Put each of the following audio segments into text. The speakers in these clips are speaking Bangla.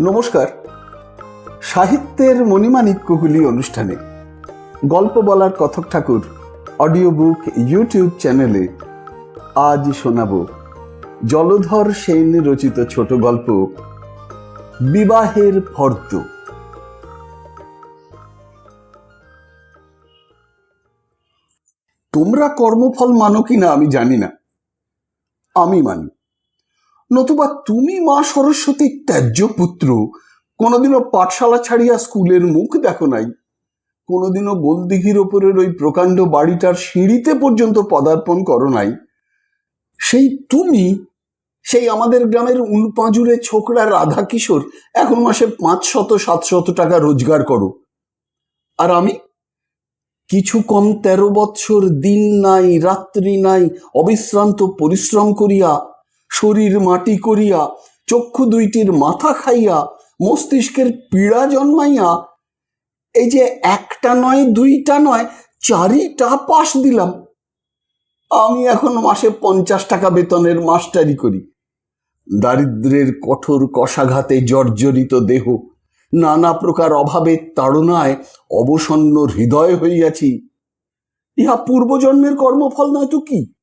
নমস্কার। সাহিত্যের মণিমাণিক্যগুলি অনুষ্ঠানে গল্প বলার কথক ঠাকুর অডিও বুক ইউটিউব চ্যানেলে আজ শোনাব জলধর সেন রচিত ছোট গল্প, বিবাহের ফর্দ। তোমরা কর্মফল মানো কিনা আমি জানি না। আমি মানি। নতুবা তুমি মা সরস্বতীর ত্যায্য পুত্র। কোনোদিনও পাঠশালা ছাড়িয়া স্কুলের মুখ দেখো নাই। কোনোদিনও গোলদিঘির ওপরের ওই প্রকাণ্ড বাড়িটার সিঁড়িতে পর্যন্ত পদার্পণ করো নাই। সেই তুমি, সেই আমাদের গ্রামের উনপাঁজুরে ছোকরা রাধা কিশোর এখন মাসে পাঁচ শত সাতশত টাকা রোজগার করো। আর আমি? কিছু কম তেরো বৎসর দিন নাই, রাত্রি নাই, অবিশ্রান্ত পরিশ্রম করিয়া শরীর মাটি করিয়া, চক্ষু দুইটির মাথা খাইয়া, মস্তিষ্কের পীড়া জন্মাইয়া, এই যে একটা নয়, দুইটা নয়, চারিটা পাশ দিলাম। আমি এখন মাসে পঞ্চাশ টাকা বেতনের মাস্টারি করি। দারিদ্রের কঠোর কষাঘাতে জর্জরিত দেহ, নানা প্রকার অভাবের তাড়নায় অবসন্ন হৃদয় হইয়াছি। ইহা পূর্বজন্মের কর্মফল নয় তো কি?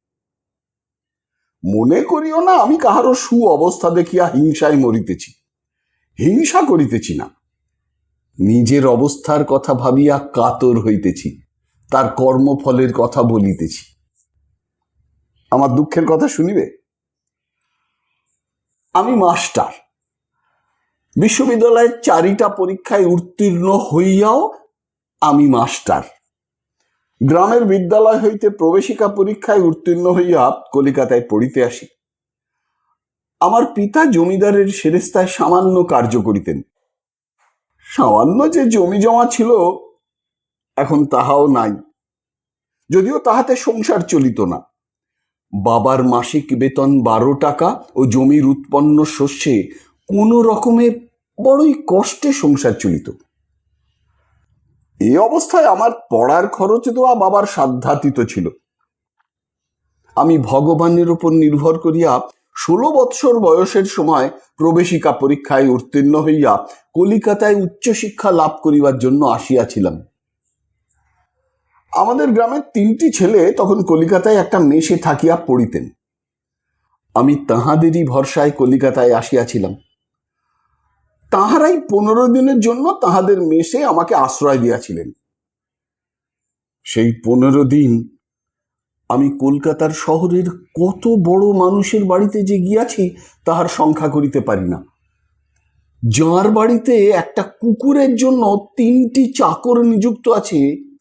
মনে করিও না আমি কাহারও সু অবস্থা দেখিয়া হিংসায় মরিতেছি। হিংসা করিতেছি না। নিজের অবস্থার কথা ভাবিয়া কাতর হইতেছি। তার কর্মফলের কথা বলিতেছি। আমার দুঃখের কথা শুনিবে? আমি মাস্টার। বিশ্ববিদ্যালয়ের চারিটা পরীক্ষায় উত্তীর্ণ হইয়াও আমি মাস্টার। গ্রামের বিদ্যালয় হইতে প্রবেশিকা পরীক্ষায় উত্তীর্ণ হইয়া কলিকাতায় পড়িতে আসি। আমার পিতা জমিদারের সেরেস্তায় সামান্য কার্য করিতেন। সামান্য যে জমি জমা ছিল, এখন তাহাও নাই। যদিও তাহাতে সংসার চলিত না। বাবার মাসিক বেতন বারো টাকা ও জমির উৎপন্ন শস্যে কোনো রকমে বড়ই কষ্টে সংসার চলিত। এই অবস্থায় আমার পড়ার খরচ দেওয়া বাবার সাধ্যাতীত ছিল। আমি ভগবানের উপর নির্ভর করিয়া ষোলো বৎসর বয়সের সময় প্রবেশিকা পরীক্ষায় উত্তীর্ণ হইয়া কলিকাতায় উচ্চশিক্ষা লাভ করিবার জন্য আসিয়াছিলাম। আমাদের গ্রামের তিনটি ছেলে তখন কলিকাতায় একটা মেশে থাকিয়া পড়িতেন। আমি তাহাদেরই ভরসায় কলিকাতায় আসিয়াছিলাম। তাহারাই পনেরো দিনের জন্য তাহাদের মেসে আমাকে আশ্রয় দিয়াছিলেন। সেই পনেরো দিন আমি কলকাতার শহরের কত বড় মানুষের বাড়িতে যে গিয়াছি, তাহার সংখ্যা করিতে পারি না। যার বাড়িতে একটা কুকুরের জন্য তিনটি চাকর নিযুক্ত আছে,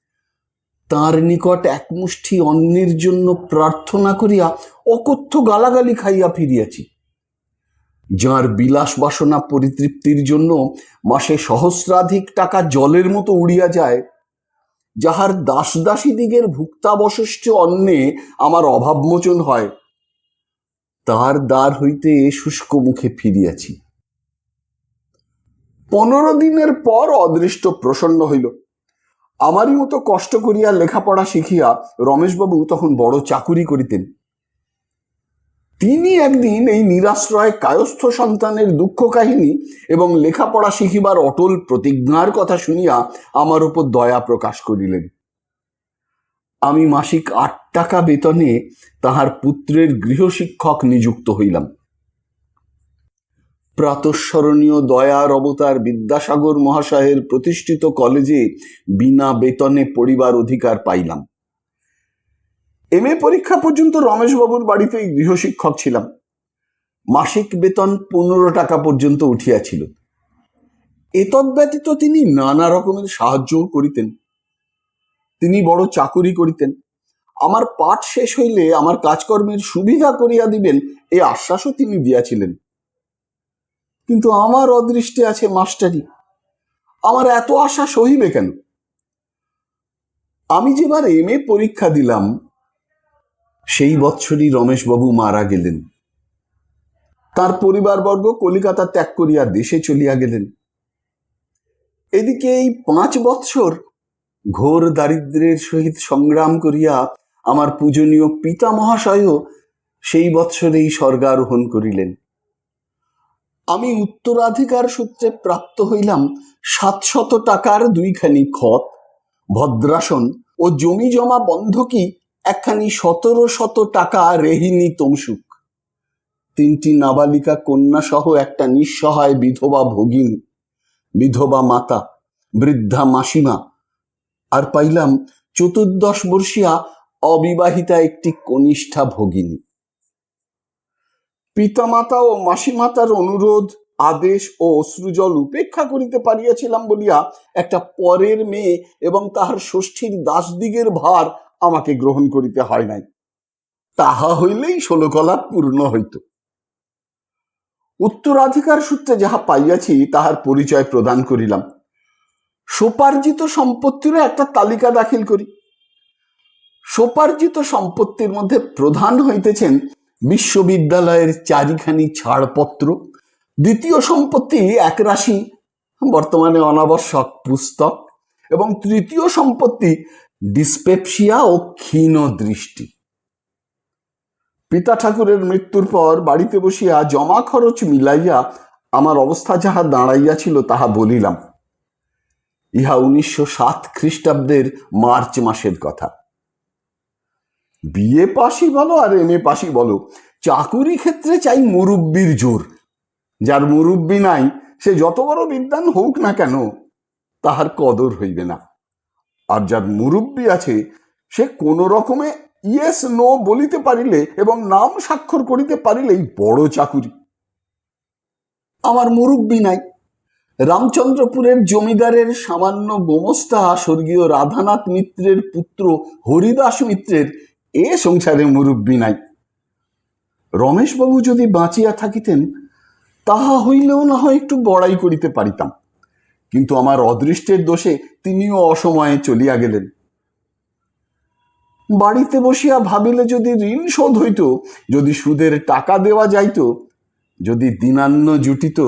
তার নিকট এক মুষ্টি অন্যের জন্য প্রার্থনা করিয়া অকথ্য গালাগালি খাইয়া ফিরিয়াছি। যার বিলাস বাসনা পরিতৃপ্তির জন্য মাসে সহস্রাধিক টাকা জলের মতো উড়িয়া যায়, যাহার দাস দাসীদিগের ভুক্তাবশিষ্ট অন্নে আমার অভাবমোচন হয় তার দ্বার হইতে শুষ্ক মুখে ফিরিয়াছি। পনেরো দিনের পর অদৃষ্ট প্রসন্ন হইল। আমারই মতো কষ্ট করিয়া লেখাপড়া শিখিয়া রমেশবাবু তখন বড় চাকুরি করিতেন। তিনি একদিন এই নিরাশ্রয় কায়স্থ সন্তানের দুঃখ কাহিনী এবং লেখাপড়া শিখিবার অটল প্রতিজ্ঞার কথা শুনিয়া আমার উপর দয়া প্রকাশ করিলেন। আমি মাসিক আট টাকা বেতনে তাহার পুত্রের গৃহশিক্ষক নিযুক্ত হইলাম। প্রাতঃস্মরণীয় দয়ার অবতার বিদ্যাসাগর মহাশয়ের প্রতিষ্ঠিত কলেজে বিনা বেতনে পড়িবার অধিকার পাইলাম। এম এ পরীক্ষা পর্যন্ত রমেশবাবুর বাড়িতেই গৃহশিক্ষক ছিলাম। মাসিক বেতন পনেরো টাকা পর্যন্ত উঠিয়াছিল। এতদ ব্যতীত তিনি নানা রকমের সাহায্যও করিতেন। তিনি বড় চাকুরি করিতেন। আমার পাঠ শেষ হইলে আমার কাজকর্মের সুবিধা করিয়া দিবেন এই আশ্বাসও তিনি দিয়াছিলেন। কিন্তু আমার অদৃষ্টে আছে মাস্টারি। আমার এত আশা সহিবে কেন? আমি যেবার এম এ পরীক্ষা দিলাম সেই বৎসরই রমেশবাবু মারা গেলেন। তার পরিবারবর্গ কলিকাতা ত্যাগ করিয়া দেশে চলিয়া গেলেন। এদিকে এই পাঁচ বৎসর ঘোর দারিদ্রের সহিত সংগ্রাম করিয়া আমার পূজনীয় পিতা মহাশয়ও সেই বৎসরেই স্বর্গারোহণ করিলেন। আমি উত্তরাধিকার সূত্রে প্রাপ্ত হইলাম সাতশত টাকার দুইখানি খত, ভদ্রাসন ও জমি জমা বন্ধকি একখানি সতেরো শত টাকা রেহিনী তমসুক। তিনটি নাবালিকা কন্যা সহ একটা নিঃসহায় বিধবা ভগিনী, বিধবা মাতা, বৃদ্ধা মাসিমা। আর পাইলাম চতুর্দশ বর্ষীয়া অবিবাহিতা একটি কনিষ্ঠা ভগিনী। পিতামাতা ও মাসিমাতার অনুরোধ, আদেশ ও অশ্রুজল উপেক্ষা করিতে পারিয়াছিলাম বলিয়া একটা পরের মেয়ে এবং তাহার ষষ্ঠীর দাসদিগের ভার আমাকে গ্রহণ করিতে হয় নাই। তাহা হইলেই ষোলকলা পূর্ণ হইত। উত্তরাধিকার সূত্রে যাহা পাইয়াছি, তাহার পরিচয় প্রদান করিলাম। সোপার্জিত সম্পত্তিরও একটা তালিকা দাখিল করি। সোপার্জিত সম্পত্তির মধ্যে প্রধান হইতেছেন বিশ্ববিদ্যালয়ের চারিখানি ছাড়পত্র। দ্বিতীয় সম্পত্তি একরাশি বর্তমানে অনাবশ্যক পুস্তক। এবং তৃতীয় সম্পত্তি ডিসপেপসিয়া ও ক্ষীণ দৃষ্টি। পিতা ঠাকুরের মৃত্যুর পর বাড়িতে বসিয়া জমা খরচ মিলাইয়া আমার অবস্থা যাহা দাঁড়াইয়াছিল তাহা বলিলাম। ইহা উনিশশো সাত খ্রিস্টাব্দের মার্চ মাসের কথা। বিএ পাশই বলো আর এম এ পাশই বলো, চাকুরি ক্ষেত্রে চাই মুরব্বির জোর। যার মুরব্বি নাই, সে যত বড় বিদ্যান হোক না কেন, তাহার কদর হইবে না। আর যার মুরব্বি আছে, সে কোন রকমে ইয়েস নো বলিতে পারিলে এবং নাম স্বাক্ষর করিতে পারিলেই বড় চাকুরি। আমার মুরব্বি নাই। রামচন্দ্রপুরের জমিদারের সামান্য গোমস্তা স্বর্গীয় রাধানাথ মিত্রের পুত্র হরিদাস মিত্রের এ সংসারে মুরব্বী নাই। রমেশবাবু যদি বাঁচিয়া থাকিতেন, তাহা হইলেও না হয় একটু বড়াই করিতে পারিতাম। কিন্তু আমার অদৃষ্টের দোষে তিনিও অসময়ে চলিয়া গেলেন। বাড়িতে বসিয়া ভাবিলে যদি ঋণ শোধ হইত, যদি সুদের টাকা দেওয়া যাইত, যদি দিনান্ন জুটিত,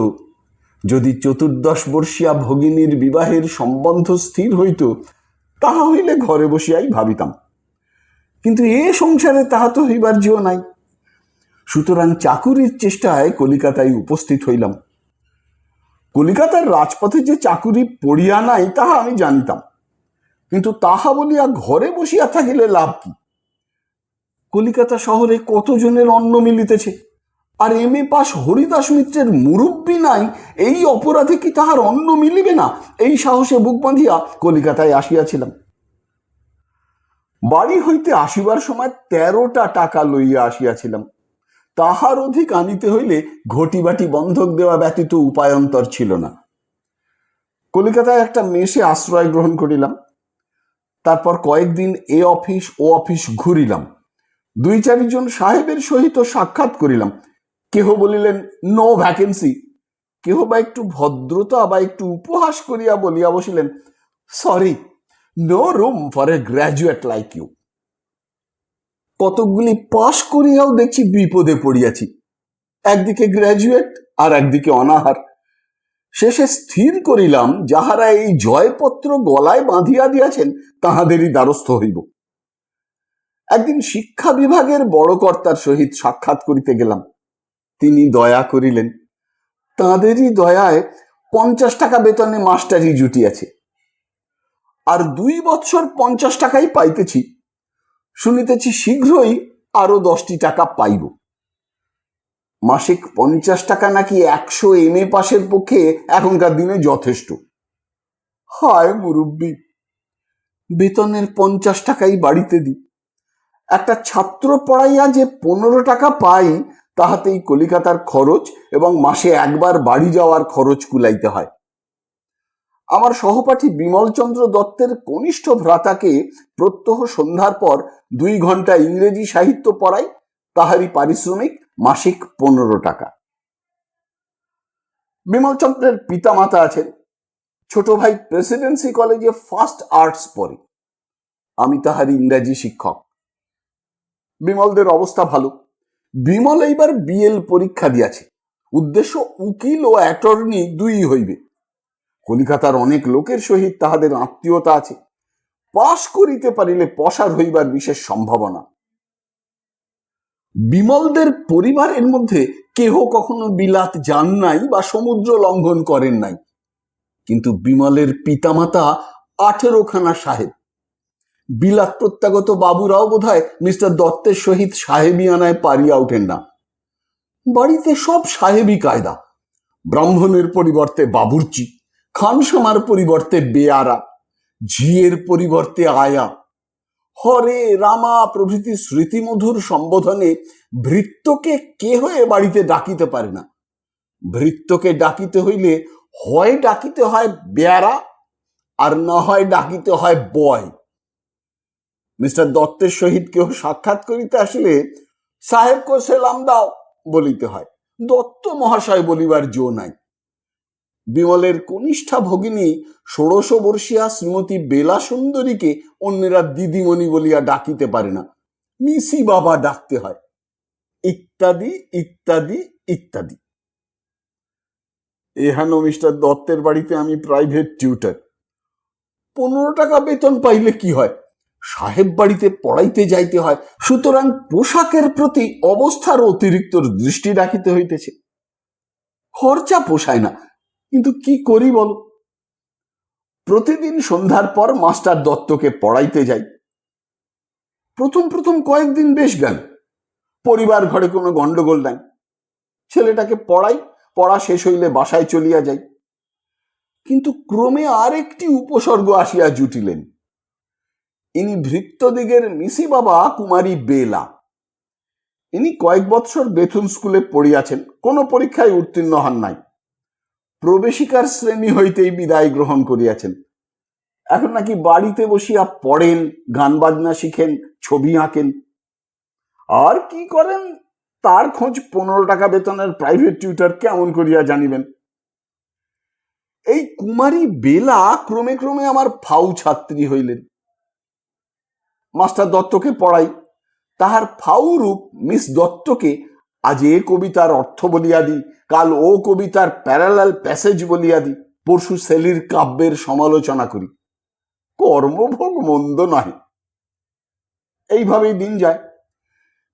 যদি চতুর্দশ বর্ষীয়া ভগিনীর বিবাহের সম্বন্ধ স্থির হইত, তাহা হইলে ঘরে বসিয়াই ভাবিতাম। কিন্তু এ সংসারে তাহা তো হইবার জিও নাই। সুতরাং চাকুরির চেষ্টায় কলিকাতায় উপস্থিত হইলাম। কলিকাতার রাজপথে যে চাকুরি পড়িয়া নাই, তাহা আমি জানিতাম। কিন্তু তাহা বলিয়া ঘরে বসিয়া থাকিলে লাভ কি? কলিকাতা শহরে কতজনের অন্ন মিলিতেছে? আর এম এ পাস হরিদাস মিত্রের মুরব্বী নাই, এই অপরাধে কি তাহার অন্ন মিলিবে না? এই সাহসে বুক বাঁধিয়া কলিকাতায় আসিয়াছিলাম। বাড়ি হইতে আসিবার সময় তেরোটা টাকা লইয়া আসিয়াছিলাম। তাহার অধিক আনিতে হইলে ঘটিবাটি বন্ধক দেওয়া ব্যতীত উপায়ন্তর ছিল না। কলিকাতায় একটা মেসে আশ্রয় গ্রহণ করিলাম। তারপর কয়েকদিন এ অফিস, ও অফিস ঘুরিলাম। দুই চারিজন সাহেবের সহিত সাক্ষাৎ করিলাম। কেহ বলিলেন, নো ভ্যাকেন্সি কেহ বা একটু ভদ্রতা বা একটু উপহাস করিয়া বলিয়া বসিলেন sorry no room for a graduate like you কতকগুলি পাশ করিয়াও দেখছি বিপদে পড়িয়াছি। একদিকে গ্র্যাজুয়েট আর একদিকে অনাহার। শেষে স্থির করিলাম, যাহারা এই জয়পত্র গলায় বাঁধিয়া দিয়াছেন, তাহাদেরই দ্বারস্থ হইব। একদিন শিক্ষা বিভাগের বড় কর্তার সহিত সাক্ষাৎ করিতে গেলাম। তিনি দয়া করিলেন, তাঁদেরই দয়ায় পঞ্চাশ টাকা বেতনে মাস্টারি জুটিয়াছে। আর দুই বৎসর পঞ্চাশ টাকাই পাইতেছি। শুনিতেছি শীঘ্রই আরও দশটি টাকা পাইব। মাসিক পঞ্চাশ টাকা নাকি একশো এম এ পাশের পক্ষে এখনকার দিনে যথেষ্ট। হায় মুরব্বী, বেতনের পঞ্চাশ টাকাই বাড়িতে দিই। একটা ছাত্র পড়াইয়া যে পনেরো টাকা পাই, তাহাতেই কলিকাতার খরচ এবং মাসে একবার বাড়ি যাওয়ার খরচ কুলাইতে হয়। আমার সহপাঠী বিমলচন্দ্র দত্তের কনিষ্ঠ ভ্রাতাকে প্রত্যহ সন্ধ্যার পর দুই ঘণ্টা ইংরেজি সাহিত্য পড়াই তাহারই পারিশ্রমিক মাসিক পনেরো টাকা। বিমলচন্দ্রের পিতামাতা আছেন। ছোট ভাই প্রেসিডেন্সি কলেজে ফার্স্ট আর্টস পড়ে। আমি তাহার ইংরাজি শিক্ষক। বিমলদের অবস্থা ভালো। বিমল এইবার বিএল পরীক্ষা দিয়াছে। উদ্দেশ্য উকিল ও অ্যাটর্নি দুই হইবে। কলিকাতার অনেক লোকের সহিত তাহাদের আত্মীয়তা আছে। পাশ করিতে পারিলে পসার হইবার বিশেষ সম্ভাবনা। বিমলদের পরিবারের মধ্যে কেহ কখনো বিলাত যান নাই বা সমুদ্র লঙ্ঘন করেন নাই। কিন্তু বিমলের পিতামাতা আঠেরোখানা সাহেব। বিলাত প্রত্যাগত বাবুরাও বোধহয় মিস্টার দত্তের সহিত সাহেবিয়ানায় পারিয়া ওঠেন না। বাড়িতে সব সাহেবী কায়দা। ব্রাহ্মণের পরিবর্তে বাবুর্চি। খানসামার পরিবর্তে বেয়ারা ঝিয়ের পরিবর্তে আয়া হরে রামা প্রভৃতি স্মৃতিমধুর সম্বোধনে ভৃত্যকে কে হয়ে বাড়িতে ডাকিতে পারে না। ভৃত্যকে ডাকিতে হইলে হয় ডাকিতে হয় বেয়ারা আর না হয় ডাকিতে হয় বয়। মিস্টার দত্তের সহিত কেউ সাক্ষাৎ করিতে আসলে সাহেবকে সেলাম দাও বলিতে হয়। দত্ত মহাশয় বলিবার জো নাই। বিমলের কনিষ্ঠা ভগিনী ষোড়শ বর্ষিয়া শ্রীমতী বেলা সুন্দরীকে অন্যেরা দিদিমণি বলিয়া ডাকিতে পারে না। মিসি বাবা ডাকতে হয়। ইত্যাদি ইত্যাদি ইত্যাদি। এহেন মিস্টার দত্তের বাড়িতে আমি প্রাইভেট টিউটার। পনেরো টাকা বেতন পাইলে কি হয়? সাহেব বাড়িতে পড়াইতে যাইতে হয়, সুতরাং পোশাকের প্রতি অবস্থার অতিরিক্ত দৃষ্টি রাখিতে হইতেছে। খরচা পোষায় না কিন্তু কি করি বলো? প্রতিদিন সন্ধ্যার পর মাস্টার দত্তকে পড়াইতে যাই। প্রথম প্রথম কয়েকদিন বেশ গেল। পরিবার ঘরে কোনো গন্ডগোল নাই। ছেলেটাকে পড়াই, পড়া শেষ হইলে বাসায় চলিয়া যাই। কিন্তু ক্রমে আরেকটি উপসর্গ আসিয়া জুটিলেন। ইনি ভৃত্যদিগের মিসি বাবা কুমারী বেলা। ইনি কয়েক বৎসর বেথুন স্কুলে পড়িয়াছেন, কোনো পরীক্ষায় উত্তীর্ণ হন নাই। প্রবেশিকার শ্রেণি হইতেই বিদায় গ্রহণ করিয়াছেন। এখন নাকি বাড়িতে বসিয়া পড়েন, গান বাজনা শিখেন, ছবি আঁকেন। আর কি করেন? তার খোঁজ পনেরো টাকা বেতনের প্রাইভেট টিউটার কেমন করিয়া জানিবেন? এই কুমারী বেলা ক্রমে ক্রমে আমার ফাউ ছাত্রী হইলেন। মাস্টার দত্তকে পড়াই। তাহার ফাউ রূপ মিস দত্তকে আজ এ কবিতার অর্থ বলিয়া দিই, কাল ও কবিতার প্যারালাল প্যাসেজ বলিয়া দিই, পরশু সেলির কাব্যের সমালোচনা করি। কর্মভোগ মন্দ নয় এইভাবেই দিন যায়।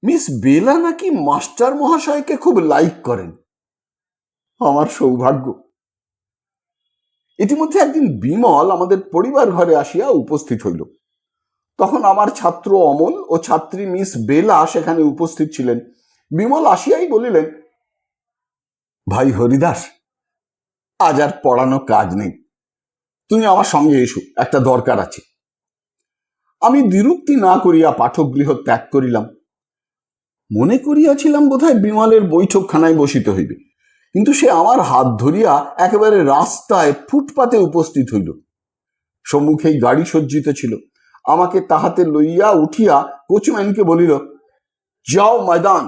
মিস বেলা নাকি মাস্টার মহাশয়কে খুব লাইক করেন? আমার সৌভাগ্য। ইতিমধ্যে একদিন বিমল আমাদের পরিবার ঘরে আসিয়া উপস্থিত হইল। তখন আমার ছাত্র অমল ও ছাত্রী মিস বেলা সেখানে উপস্থিত ছিলেন। বিমল আসিয়াই বলিলেন, ভাই হরিদাস, আজ আর পড়ানো কাজ নেই। তুমি আমার সঙ্গে এসো, একটা দরকার আছে। আমি বিরক্তি না করিয়া পাঠগৃহ ত্যাগ করিলাম। মনে করিয়াছিলাম বোধহয় বিমলের বৈঠকখানায় বসিত হইবে, কিন্তু সে আমার হাত ধরিয়া একেবারে রাস্তায় ফুটপাতে উপস্থিত হইল। সম্মুখেই গাড়ি সজ্জিত ছিল। আমাকে তাহাতে লইয়া উঠিয়া কোচম্যানকে বলিল, যাও ময়দান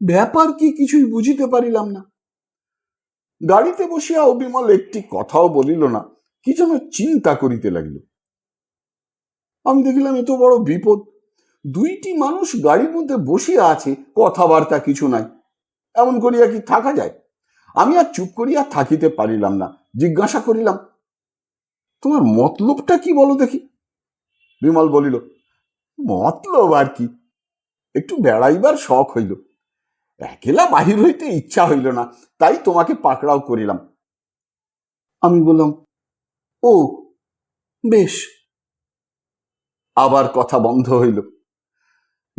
ব্যাপার কি কিছুই বুঝিতে পারিলাম না। গাড়িতে বসিয়া অবিমল একটি কথাও বলিল না, কি যেন চিন্তা করিতে লাগিল। আমি দেখিলাম এত বড় বিপদ, দুইটি মানুষ গাড়ির মধ্যে বসিয়া আছে, কথাবার্তা কিছু নাই, এমন করিয়া কি থাকা যায়? আমি আর চুপ করিয়া থাকিতে পারিলাম না, জিজ্ঞাসা করিলাম, তোমার মতলবটা কি বলো দেখি? বিমল বলিল, মতলব আর কি, একটু বেড়াইবার শখ হইল। একেলা বাহির হইতে ইচ্ছা হইল না, তাই তোমাকে পাকড়াও করিলাম। আমি বললাম, ও, বেশ। আবার কথা বন্ধ হইল।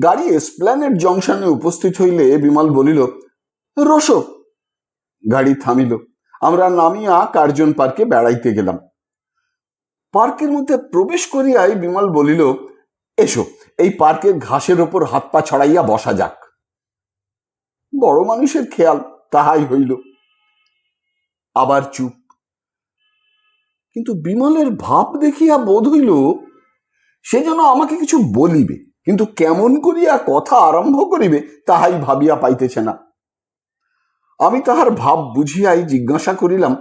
গাড়ি এসপ্ল্যানেড জংশনে উপস্থিত হইলে বিমল বলিল রসো গাড়ি থামিল। আমরা নামিয়া কার্জন পার্কে বেড়াইতে গেলাম। পার্কের মধ্যে প্রবেশ করিয়াই বিমল বলিল, এসো, এই পার্কের ঘাসের ওপর হাত পা ছড়াইয়া বসা যাক। বড় মানুষের খেয়াল তাহাই হইল। আবার চুপ। কিন্তু বিমলের ভাব দেখিয়া বোধ হইল, সে যেন আমাকে কিছু বলিবে, কিন্তু কেমন করিয়া কথা আরম্ভ করিবে তাহাই ভাবিয়া পাইতেছে না। আমি তাহার ভাব বুঝিয়াই জিজ্ঞাসা করিলাম,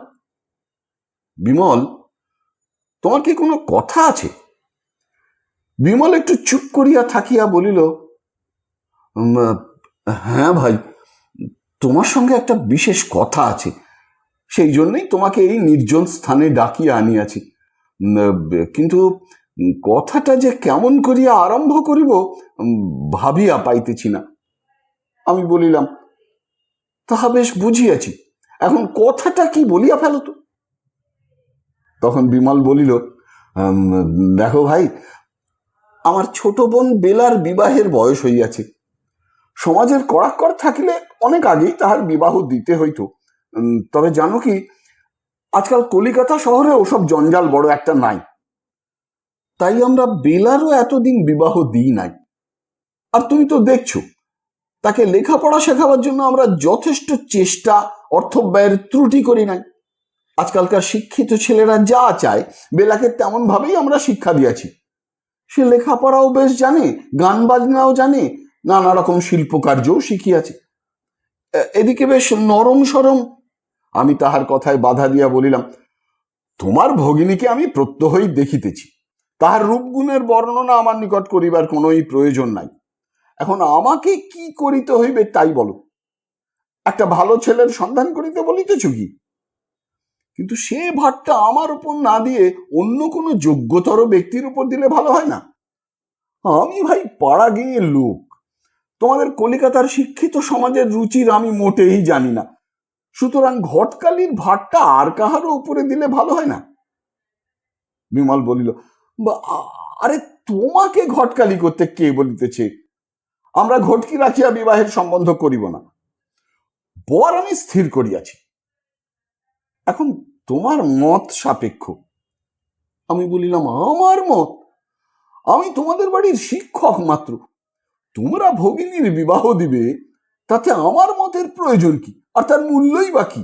বিমল, তোমার কি কোনো কথা আছে? বিমল একটু চুপ করিয়া থাকিয়া বলিল হ্যাঁ ভাই তোমার সঙ্গে একটা বিশেষ কথা আছে। সেই জন্যই তোমাকে এই নির্জন স্থানে ডাকিয়া আনিয়াছি। কিন্তু কথাটা যে কেমন করিয়া আরম্ভ করিব ভাবিয়া পাইতেছি না। আমি বলিলাম, তাহা বেশ বুঝিয়াছি। এখন কথাটা কি বলিয়া ফেলো তো? তখন বিমল বলিল দেখো ভাই, আমার ছোট বোন বেলার বিবাহের বয়স হইয়াছে। সমাজের কড়াক্কর থাকিলে অনেক আগেই তাহার বিবাহ দিতে হইতো। তবে জানো কি, আজকাল কলিকাতা শহরে ওসব জঞ্জাল বড় একটা নাই। তাই আমরা বেলারও এতদিন বিবাহ দিই নাই। আর তুমি তো দেখছ, তাকে লেখাপড়া শেখাবার জন্য আমরা যথেষ্ট চেষ্টা, অর্থ ব্যয়ের ত্রুটি করি নাই। আজকালকার শিক্ষিত ছেলেরা যা চায়, বেলাকে তেমন ভাবেই আমরা শিক্ষা দিয়েছি। সে লেখাপড়াও বেশ জানে, গান বাজনাও জানে, নানা রকম শিল্পকার্যও শিখিয়াছে। এদিকে বেশ নরম সরম। আমি তাহার কথায় বাধা দিয়া বলিলাম, তোমার ভগিনীকে আমি প্রত্যহই দেখিতেছি। তাহার রূপগুণের বর্ণনা আমার নিকট করিবার কোনোই প্রয়োজন নাই। এখন আমাকে কি করিতে হইবে তাই বলো। একটা ভালো ছেলের সন্ধান করিতে বলিতেছ কি? কিন্তু সে ভারটা আমার উপর না দিয়ে অন্য কোনো যোগ্যতর ব্যক্তির উপর দিলে ভালো হয় না। আমি ভাই পাড়া গিয়ে লোক তোমাদের কলিকাতার শিক্ষিত সমাজের রুচির আমি মোটেই জানি না। সুতরাং ঘটকালির ভারটা আর কাহারও উপরে দিলে ভালো হয় না? বিমল বলিল আরে তোমাকে ঘটকালি করতে কে বলিতেছে? আমরা ঘটকি রাখিয়া বিবাহের সম্বন্ধ করিব না। বর আমি স্থির করিয়াছি। এখন তোমার মত সাপেক্ষ। আমি বলিলাম, আমার মত? আমি তোমাদের বাড়ির শিক্ষক মাত্র। তোমরা ভগিনীর বিবাহ দিবে, তাতে আমার মতের প্রয়োজন কি? আর তার মূল্যই বা কি?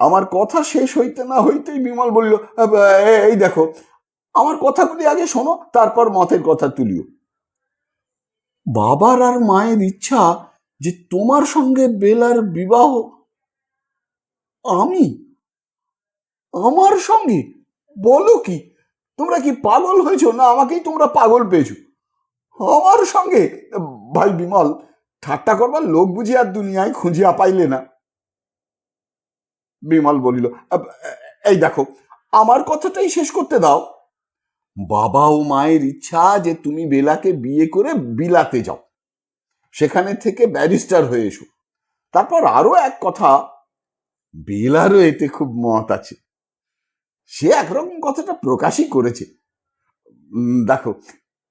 আমার কথা শেষ হইতে না হইতেই বিমল বলল এই দেখো, আমার কথাগুলি আগে শোনো, তারপর মতের কথা তুলিও। বাবার আর মায়ের ইচ্ছা যে তোমার সঙ্গে বেলার বিবাহ, আমি? আমার সঙ্গে? বলো কি? তোমরা কি পাগল হয়েছো না আমাকেই তোমরা পাগল পেয়েছ? আমার সঙ্গে? ভাই বিমল, ঠাট্টা করবার লোক বুঝি আর দুনিয়ায় খুঁজিয়া পাইলে না। বিমল বলিল এই দেখো, আমার কথাটাই শেষ করতে দাও। বাবা ও মায়ের ইচ্ছা যে তুমি বেলাকে বিয়ে করে বিলাতে যাও। সেখানে থেকে ব্যারিস্টার হয়ে এসো। তারপর আরও এক কথা, বেলারও এতে খুব মত আছে। সে একরকম কথাটা প্রকাশই করেছে। দেখো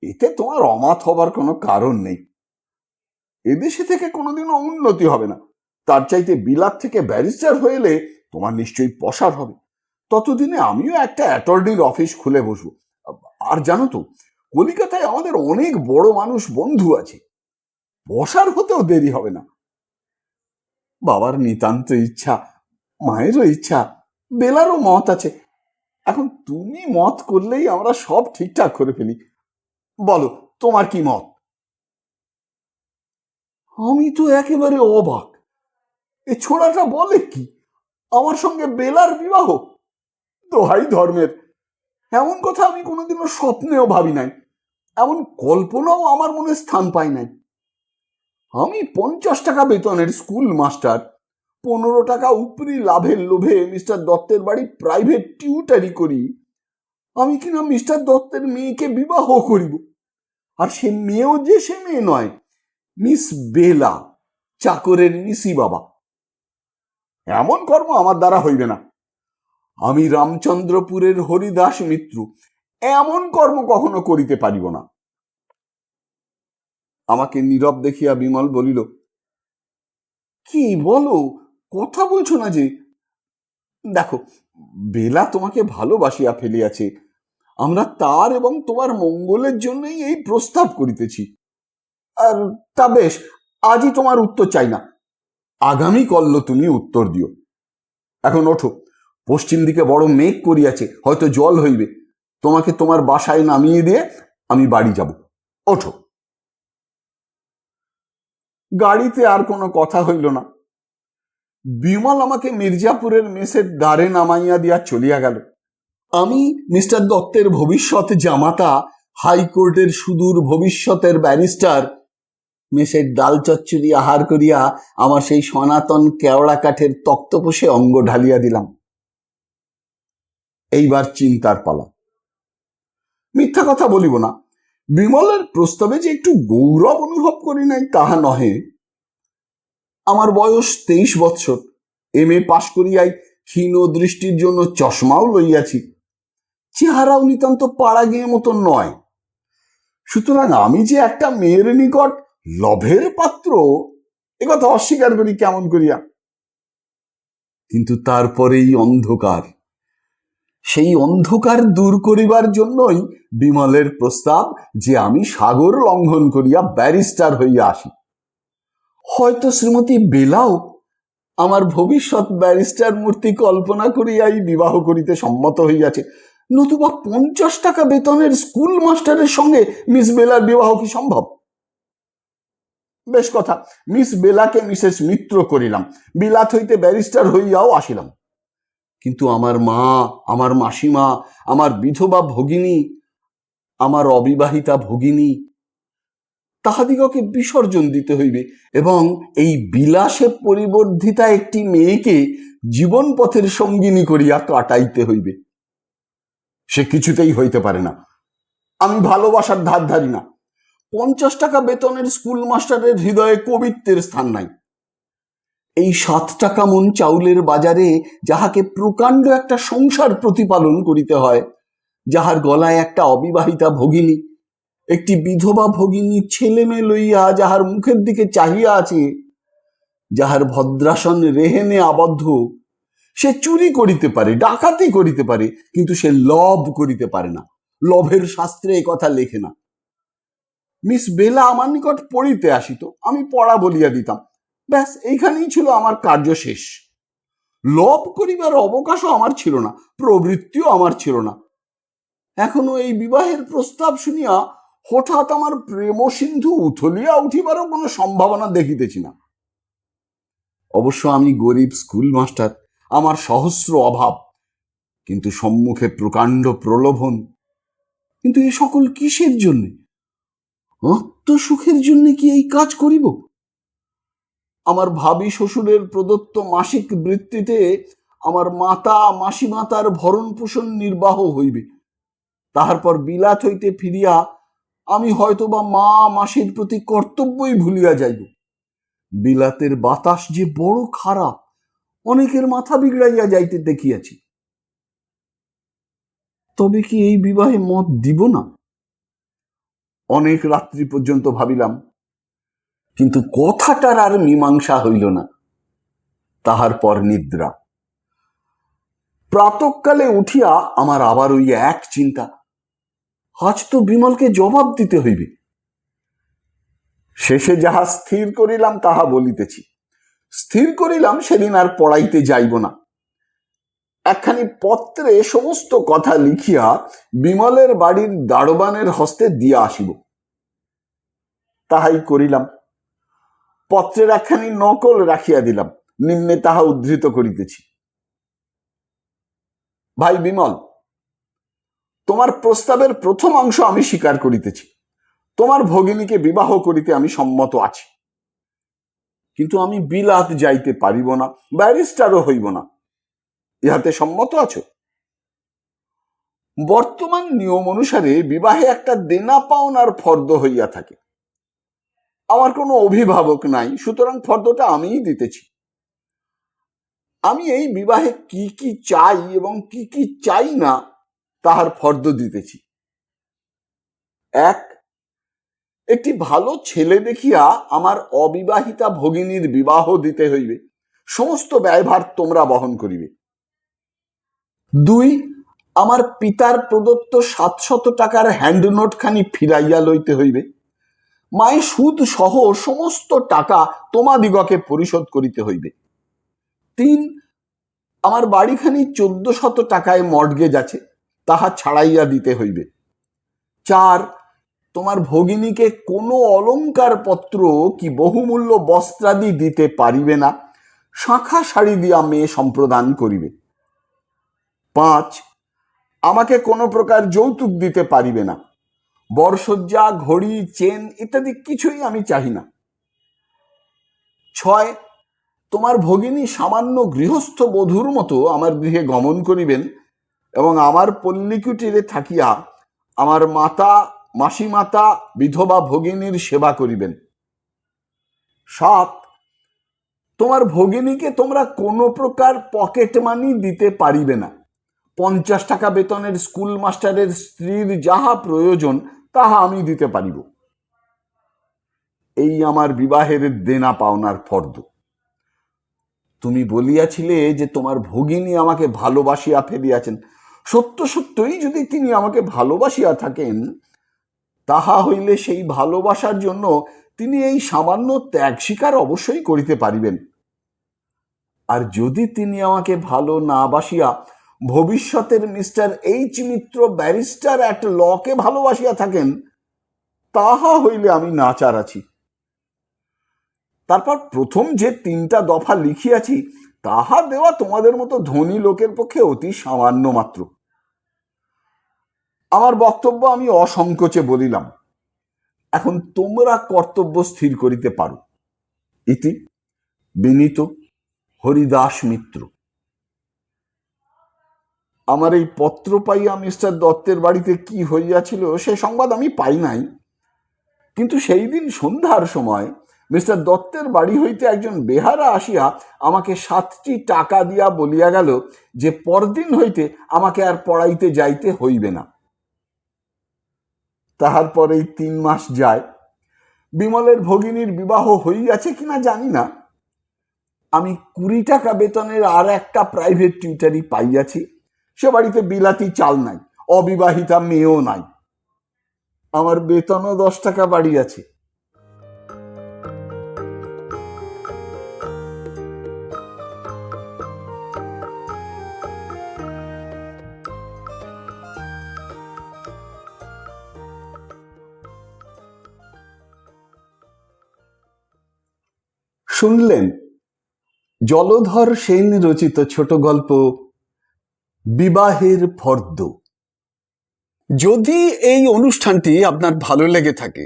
এতে তোমার অমাত হবার কোনো কারণ নেই। এদেশে থেকে কোনোদিনও উন্নতি হবে না। তার চাইতে বিলাত থেকে ব্যারিস্টার হয়ে তোমার নিশ্চয়ই পসার হবে। ততদিনে আমিও একটা অ্যাটর্নির অফিস খুলে বসবো। আর জানো তো, কলিকাতায় আমাদের অনেক বড় মানুষ বন্ধু আছে। বসার হতেও দেরি হবে না। বাবার নিতান্ত ইচ্ছা, মায়েরও ইচ্ছা, বেলারও মত আছে। এখন তুমি মত করলেই আমরা সব ঠিকঠাক করে ফেলি। বলো, তোমার কি মত? আমি তো একেবারে অবাক। এ ছোড়াটা বলে কি? আমার সঙ্গে বেলার বিবাহ? দোহাই ধর্মের। এমন কথা আমি কোনোদিনও স্বপ্নেও ভাবি নাই। এমন কল্পনাও আমার মনে স্থান পাই নাই। আমি পঞ্চাশ টাকা বেতনের স্কুল মাস্টার। পনেরো টাকা উপরি লাভের লোভে মিস্টার দত্তের বাড়ি প্রাইভেট টিউটারি করি। আমি কিনা মিস্টার দত্তের মেয়েকে বিবাহ করিব? আর সে মেয়েও যে সে মেয়ে নয় মিস বেলা, চাকরের নিসি বাবা। এমন কর্ম আমার দ্বারা হইবে না। আমি রামচন্দ্রপুরের হরিদাস মিত্র, এমন কর্ম কখনো করিতে পারিব না। আমাকে নীরব দেখিয়া বিমল বলিল, কি বলো? কথা বলছো না যে? দেখো বেলা তোমাকে ভালোবাসিয়া ফেলিয়াছে। আমরা তার এবং তোমার মঙ্গলের জন্যই এই প্রস্তাব করিতেছি। আর তা বেশ, আজই তোমার উত্তর চাই না। আগামী কল্ল তুমি উত্তর দিও। এখন ওঠো, পশ্চিম দিকে বড় মেঘ করিয়াছে, হয়তো জল হইবে। তোমাকে তোমার বাসায় নামিয়ে দিয়ে আমি বাড়ি যাব। ওঠো। গাড়িতে আর কোনো কথা হইল না। বিমল আমাকে মির্জাপুরের মেসের দ্বারে নামাইয়া দিয়া চলিয়া গেল। আমি মিস্টার দত্তের ভবিষ্যৎ জামাতা, হাইকোর্টের সুদূর ভবিষ্যতের ব্যারিস্টার, মেসের ডাল চচ্চড়ি আহার করিয়া আমার সেই সনাতন কেওড়া কাঠের তক্তপোষে অঙ্গ ঢালিয়া দিলাম। এইবার চিন্তার পালা। মিথ্যা কথা বলিব না। বিমলের প্রস্তাবে যে একটু গৌরব অনুভব করি নাই তাহা নহে। আমার বয়স তেইশ বৎসর এম এ পাশ করিয়াই ক্ষীণ দৃষ্টির জন্য চশমাও লইয়াছি। চেহারাও নিতান্ত পাড়া গিয়ে মতো নয়। সুতরাং আমি যে একটা মেয়ের নিকট লভের পাত্র একথা অস্বীকার করি কেমন করিয়া? কিন্তু তারপরেই অন্ধকার। সেই অন্ধকার দূর করিবার জন্যই বিমলের প্রস্তাব যে আমি সাগর লঙ্ঘন করিয়া ব্যারিস্টার হইয়া আসি। হয়তো শ্রীমতী বেলাও আমার ভবিষ্যৎ ব্যারিস্টার মূর্তি কল্পনা করিয়াই বিবাহ করিতে সম্মত হইয়াছে। নতুবা পঞ্চাশ টাকা বেতনের স্কুল মাস্টারের সঙ্গে মিস বেলার বিবাহ কি সম্ভব? বেশ কথা, মিস বেলাকে মিসেস মিত্র করিলাম। বিলাত হইতে ব্যারিস্টার হইয়াও আসিলাম। কিন্তু আমার মা, আমার মাসিমা, আমার বিধবা ভগিনী, আমার অবিবাহিতা ভগিনী তাহাদিগকে বিসর্জন দিতে হইবে এবং এই বিলাসে পরিবর্ধিতা একটি মেয়েকে জীবন পথের সঙ্গিনী করিয়া কাটাইতে হইবে। সে কিছুতেই হইতে পারে না। আমি ভালোবাসার ধার ধারি না। পঞ্চাশ টাকা বেতনের স্কুল মাস্টারের হৃদয়ে কবিত্বের স্থান নাই। এই সাত টাকা মন চাউলের বাজারে যাহাকে প্রকাণ্ড একটা সংসার প্রতিপালন করিতে হয়, যাহার গলায় একটা অবিবাহিতা ভগিনী একটি বিধবা ভগিনী ছেলে মেয়ে লইয়া যাহার মুখের দিকে চাহিয়া আছে। যাহার ভদ্রাসন রেহেনে আবদ্ধ, সে চুরি করিতে পারে, ডাকাতি করিতে পারে, কিন্তু সে লভ করিতে পারে না। লভের শাস্ত্রে এ কথা লেখে না। মিস বেলা আমার নিকট পড়িতে আসিত, আমি পড়া বলিয়া দিতাম। ব্যাস, এইখানেই ছিল আমার কার্য শেষ। লভ করিবার অবকাশও আমার ছিল না, প্রবৃত্তিও আমার ছিল না। এখনও এই বিবাহের প্রস্তাব শুনিয়া হঠাৎ আমার প্রেম সিন্ধু উথলিয়া উঠিবারও কোনো সম্ভাবনা দেখিতেছি না। অবশ্য আমি গরিব স্কুল মাস্টার আমার সহস্র অভাব, কিন্তু সম্মুখে প্রকাণ্ড প্রলোভন। কিন্তু এই সকল কিসের জন্য? আত্মসুখের জন্য কি এই কাজ করিব? আমার ভাবি শ্বশুরের প্রদত্ত মাসিক বৃত্তিতে আমার মাতা, মাসিমাতার ভরণ পোষণ নির্বাহ হইবে। তাহার পর বিলাত হইতে ফিরিয়া আমি হয়তোবা মা মাসির প্রতি কর্তব্যই ভুলিয়া যাইব। বিলাতের বাতাস যে বড় খারাপ, অনেকের মাথা বিগড়াইয়া যাইতে দেখিয়াছি। তবে কি এই বিবাহে মত দিব না? অনেক রাত্রি পর্যন্ত ভাবিলাম, কিন্তু কথাটার আর মীমাংসা হইল না। তাহার পর নিদ্রা। প্রাতকালে উঠিয়া আমার আবার ওই এক চিন্তা আজ তো বিমলকে জবাব দিতে হইবে। শেষে যাহা স্থির করিলাম, তাহা বলিতেছি। স্থির করিলাম, সেদিন আর পড়াইতে যাইব না। একখানি পত্রে সমস্ত কথা লিখিয়া বিমলের বাড়ির দারোবানের হস্তে দিয়া আসিব। তাহাই করিলাম। পত্রের একখানি নকল রাখিয়া দিলাম। নিম্নে তাহা উদ্ধৃত করিতেছি। ভাই বিমল তোমার প্রস্তাবের প্রথম অংশ আমি স্বীকার করিতেছি। তোমার ভগিনীকে বিবাহ করিতে আমি সম্মত আছি। কিন্তু আমি বিলাত যাইতে পারিব না, ব্যারিস্টারও হইব না। ইহাতে সম্মত আছো? বর্তমান নিয়ম অনুসারে বিবাহে একটা দেনা পাওনার ফর্দ হইয়া থাকে। আমার কোনো অভিভাবক নাই, সুতরাং ফর্দটা আমিই দিতেছি। আমি এই বিবাহে কি কি চাই এবং কি কি চাই না তাহার ফর্দ দিতেছি। এক, একটি ভালো ছেলে দেখিয়া আমার অবিবাহিতা ভগিনীর বিবাহ দিতে হইবে। সমস্ত ব্যয়ভার তোমরা বহন করিবে। দুই, আমার পিতার প্রদত্ত সাতশত টাকার হ্যান্ড নোটখানি ফিরাইয়া লইতে হইবে। মায়ের সুদ সহ সমস্ত টাকা তোমাদিগকে পরিশোধ করিতে হইবে। তিন, আমার বাড়িখানি চোদ্দ শত টাকায় মর্টগেজ আছে। তাহা ছাড়াইয়া দিতে হইবে। চার, তোমার ভগিনীকে কোনো অলংকার পত্র কি বহুমূল্য বস্ত্রাদি দিতে পারিবে না, শাঁখা শাড়ি দিয়া মেয়ে সম্প্রদান করিবে। পাঁচ, আমাকে কোনো প্রকার যৌতুক দিতে পারিবে না, বরসজ্জা, ঘড়ি, চেন ইত্যাদি কিছুই আমি চাহি না। ছয়, তোমার ভগিনী সামান্য গৃহস্থ বধূর মতো আমার গৃহে গমন করিবেন এবং আমার পল্লী কুটিরে থাকিয়া আমার মাতা, মাসিমাতা, বিধবা ভগিনীর সেবা করিবেন। সাত, তোমার ভগিনীকে তোমরা কোনো প্রকার পকেট মানি দিতে পারিবে না। পঞ্চাশ টাকা বেতনের স্কুল মাস্টারের স্ত্রীর যাহা প্রয়োজন, তাহা আমি দিতে পারিব। এই আমার বিবাহের দেনা পাওনার ফর্দ। তুমি বলিয়াছিলে যে তোমার ভগিনী আমাকে ভালোবাসিয়া ফেলিয়াছেন। সত্য সত্যই যদি তিনি আমাকে ভালোবাসিয়া থাকেন, তাহা হইলে সেই ভালোবাসার জন্য তিনি এই সামান্য ত্যাগ স্বীকার অবশ্যই করিতে পারিবেন। আর যদি তিনি আমাকে ভালো না বাসিয়া ভবিষ্যতের mister H Mitra barrister at লকে ভালোবাসিয়া থাকেন, তাহা হইলে আমি নাচার আছি। তারপর প্রথম যে তিনটা দফা লিখিয়াছি, তাহা দেওয়া তোমাদের মতো ধনী লোকের পক্ষে অতি সামান্য মাত্র। আমার বক্তব্য আমি অসংকোচে বলিলাম। এখন তোমরা কর্তব্য স্থির করিতে পারো। ইতি বিনীত হরিদাস মিত্র। আমার এই পত্র পাইয়া মিস্টার দত্তের বাড়িতে কি হইয়াছিল সে সংবাদ আমি পাই নাই। কিন্তু সেই দিন সন্ধ্যার সময় মিস্টার দত্তের বাড়ি হইতে একজন বেহারা আসিয়া আমাকে সাতটি টাকা দিয়া বলিয়া গেল যে পরদিন হইতে আমাকে আর পড়াইতে যাইতে হইবে না। তাহার পরেই তিন মাস যায়। বিমলের ভগিনীর বিবাহ হইয়াছে কিনা জানি না। আমি কুড়ি টাকা বেতনের আর একটা প্রাইভেট টিউটারি পাইয়াছি। সে বাড়িতে বিলাতি চাল নাই, অবিবাহিতা মেয়েও নাই। আমার বেতনও দশ টাকা বাড়িয়াছে। শুনলেন? জলধর সেন রচিত ছোট গল্প, বিবাহের ফর্দ। যদি এই অনুষ্ঠানটি আপনার ভালো লেগে থাকে,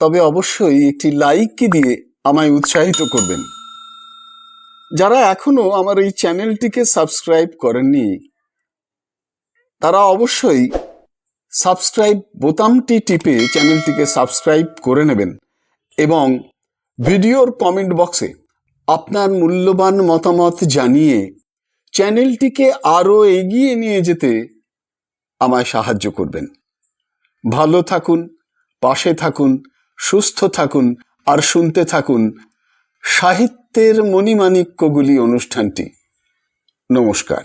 তবে অবশ্যই একটি লাইক দিয়ে আমায় উৎসাহিত করবেন। যারা এখনও আমার এই চ্যানেলটিকে সাবস্ক্রাইব করেননি, তারা অবশ্যই সাবস্ক্রাইব বোতামটি টিপে চ্যানেলটিকে সাবস্ক্রাইব করে নেবেন এবং ভিডিওর কমেন্ট বক্সে আপনার মূল্যবান মতামত জানিয়ে চ্যানেলটিকে আরও এগিয়ে নিয়ে যেতে আমায় সাহায্য করবেন। ভালো থাকুন, পাশে থাকুন, সুস্থ থাকুন, আর শুনতে থাকুন সাহিত্যের মণিমাণিক্যগুলি অনুষ্ঠানটি। নমস্কার।